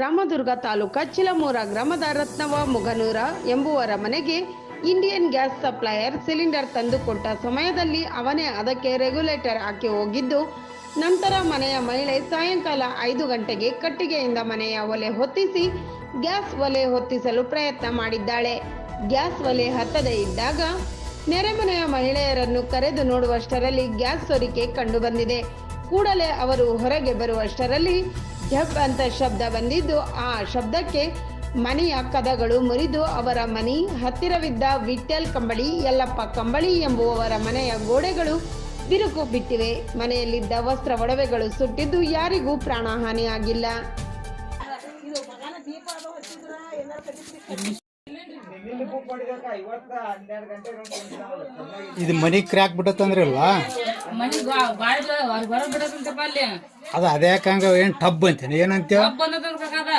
ರಾಮದುರ್ಗ ತಾಲೂಕ ಚಿಲಮೂರ ಗ್ರಾಮದ ರತ್ನವ ಮುಗನೂರ ಎಂಬುವರ ಮನೆಗೆ ಇಂಡಿಯನ್ ಗ್ಯಾಸ್ ಸಪ್ಲೈಯರ್ ಸಿಲಿಂಡರ್ ತಂದುಕೊಟ್ಟ ಸಮಯದಲ್ಲಿ ಅವನೇ ಅದಕ್ಕೆ ರೆಗ್ಯುಲೇಟರ್ ಹಾಕಿ ಹೋಗಿದ್ದು, ನಂತರ ಮನೆಯ ಮಹಿಳೆ ಸಾಯಂಕಾಲ ಐದು ಗಂಟೆಗೆ ಕಟ್ಟಿಗೆಯಿಂದ ಮನೆಯ ಒಲೆ ಹೊತ್ತಿಸಿ ಗ್ಯಾಸ್ ಒಲೆ ಹೊತ್ತಿಸಲು ಪ್ರಯತ್ನ ಮಾಡಿದ್ದಾಳೆ. ಗ್ಯಾಸ್ ಒಲೆ ಹತ್ತದೇ ಇದ್ದಾಗ ನೆರೆಮನೆಯ ಮಹಿಳೆಯರನ್ನು ಕರೆದು ನೋಡುವಷ್ಟರಲ್ಲಿ ಗ್ಯಾಸ್ ಸೋರಿಕೆ ಕಂಡುಬಂದಿದೆ. ಕೂಡಲೇ ಅವರು ಹೊರಗೆ ಬರುವಷ್ಟರಲ್ಲಿ ಝಬ್ ಅಂತ ಶಬ್ದ ಬಂದಿದ್ದು, ಆ ಶಬ್ದಕ್ಕೆ ಮನೆಯ ಕದಗಳು ಮುರಿದು ಅವರ ಮನೆ ಹತ್ತಿರವಿದ್ದ ವಿಠ್ಠಲ್ ಕಂಬಳಿ, ಯಲ್ಲಪ್ಪ ಕಂಬಳಿ ಎಂಬುವವರ ಮನೆಯ ಗೋಡೆಗಳು ಬಿರುಕು ಬಿಟ್ಟಿವೆ. ಮನೆಯಲ್ಲಿದ್ದ ವಸ್ತ್ರ ಒಡವೆಗಳು ಸುಟ್ಟಿದ್ದು ಯಾರಿಗೂ ಪ್ರಾಣಹಾನಿಯಾಗಿಲ್ಲ ಇದು ಮನಿ ಕ್ರ್ಯಾಕ್ ಬಿಟ್ಟತ್ತಂದ್ರಿ ಅದು ಅದೇ ಹಂಗ ಏನ್ ಟಬ್ ಅಂತೀನಿ ಏನಂತ ಹಬ್ಬ ಬಂದದ ಕಾಕದ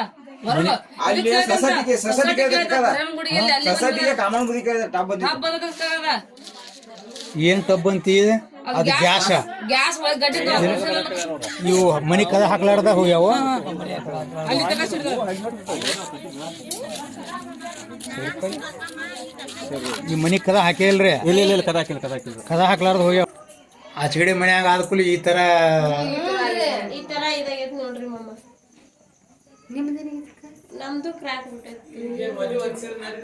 ಹೊರಗ ಅಲ್ಲಿ ಸೊಸೈಟಿಗೆ ಸೊಸೈಟಿಗೆ ಕೇಳ್ತದ ಗುಡಿಯಲ್ಲಿ ಕಾಮನ್ ಗುಡಿ ಕೇಳಿದ್ರೆ ಟಾಪ್ ಬಂದಿತ್ತು ಹಬ್ಬ ಬಂದದ ಕಾಕದ ಏನ್ ಟಬ್ ಅಂತೀ? ಅದು ಗ್ಯಾಸ ಇವು ಮನಿ ಕದ ಹಾಕ್ಲಾರ್ದ ಹೋಗ್ಯಾವ? ಈ ಮನಿ ಕದ ಹಾಕಿಲ್ರಿ ಇಲ್ಲ ಇಲ್ಲ ಕದ ಹಾಕಿಲ್ಲ ಕದ ಹಾಕಿಲ್ಲ. ಕದ ಹಾಕ್ಲಾರ್ದ ಹೋಗ್ಯಾವ. ಆಚೆಗಡೆ ಮನ್ಯಾಗ ಆದ ಕೂಲಿ ಈ ತರ ಈ ತರ ಇದಾಗೈತ್ ನೋಡ್ರಿ ಮಮ್ಮ ನಮ್ದು ಕ್ರ್ಯಾಕ್ ಬಿಟ್ಟೈತಿ